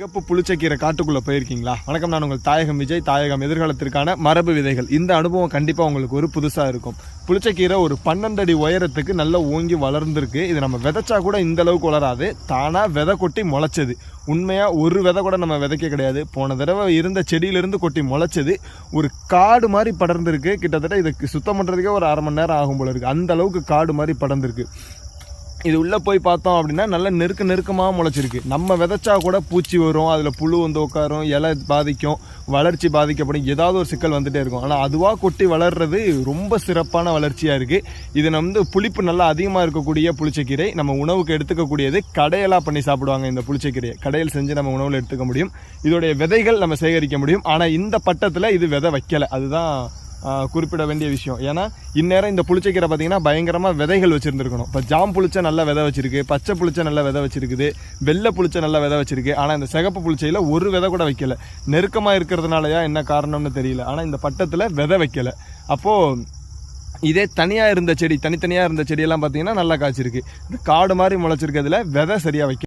சிகப்பு புளிச்சக்கீரை காட்டுக்குள்ளே போயிருக்கீங்களா? வணக்கம் நான் உங்கள் தாயகம் விஜய். தாயகம் எதிர்காலத்திற்கான மரபு விதைகள். இந்த அனுபவம் கண்டிப்பாக உங்களுக்கு ஒரு புதுசாக இருக்கும். புளிச்சக்கீரை ஒரு பன்னெண்டு அடி உயரத்துக்கு நல்லா ஓங்கி வளர்ந்துருக்கு. இது நம்ம விதைச்சா கூட இந்த அளவுக்கு வளராது. தானாக விதை கொட்டி முளைச்சது. உண்மையாக ஒரு விதை கூட நம்ம விதைக்க கிடையாது. போன தடவை இருந்த செடியிலிருந்து கொட்டி முளைச்சது. ஒரு காடு மாதிரி படர்ந்துருக்கு. கிட்டத்தட்ட இதுக்கு சுத்தம் பண்ணுறதுக்கே ஒரு அரை மணி நேரம் ஆகும் போல இருக்குது அந்த அளவுக்கு காடு மாதிரி படர்ந்துருக்கு. இது உள்ளே போய் பார்த்தோம் அப்படின்னா நல்லா நெருக்க நெருக்கமாக முளைச்சிருக்கு. நம்ம விதைச்சா கூட பூச்சி வரும் அதில் புழு வந்து உட்காரும் இலை பாதிக்கும் வளர்ச்சி பாதிக்கப்படும் ஏதாவது ஒரு சிக்கல் வந்துகிட்டே இருக்கும். ஆனால் அதுவாக கொட்டி வளர்றது ரொம்ப சிறப்பான வளர்ச்சியாக இருக்குது இது வந்து புளிப்பு நல்லா அதிகமாக இருக்கக்கூடிய புளிச்சக்கீரை. நம்ம உணவுக்கு எடுத்துக்கக்கூடியது கடையெல்லாம் பண்ணி சாப்பிடுவாங்க இந்த புளிச்சக்கீரையை. கடையில் செஞ்சு நம்ம உணவில் எடுத்துக்க முடியும். இதோடைய விதைகள் நம்ம சேகரிக்க முடியும். ஆனால் இந்த பட்டத்தில் இது விதை வைக்கலை. அதுதான் குறிப்பிட வேண்டிய விஷயம். ஏன்னா இந்நேரம் இந்த புளிச்சக்கீரை பார்த்தீங்கன்னா பயங்கரமாக விதைகள் வச்சுருந்துருக்கணும். இப்போ ஜாம் புளிச்ச நல்ல விதை வச்சிருக்கு பச்சை புளிச்ச நல்ல விதை வச்சிருக்குது வெள்ளை புளிச்ச நல்ல விதை வச்சிருக்கு. ஆனால் இந்த சிகப்பு புளிச்சையில் ஒரு விதை கூட வைக்கல. நெருக்கமாக இருக்கிறதுனாலயா என்ன காரணம்னு தெரியல. ஆனால் இந்த பட்டத்தில் விதை வைக்கல. அப்போது இதே தனியாக இருந்த செடி தனித்தனியாக இருந்த செடியெல்லாம் பார்த்தீங்கன்னா நல்லா காய்ச்சிருக்கு. இந்த காடு மாதிரி முளைச்சிருக்கிறதுல விதை சரியாக வைக்க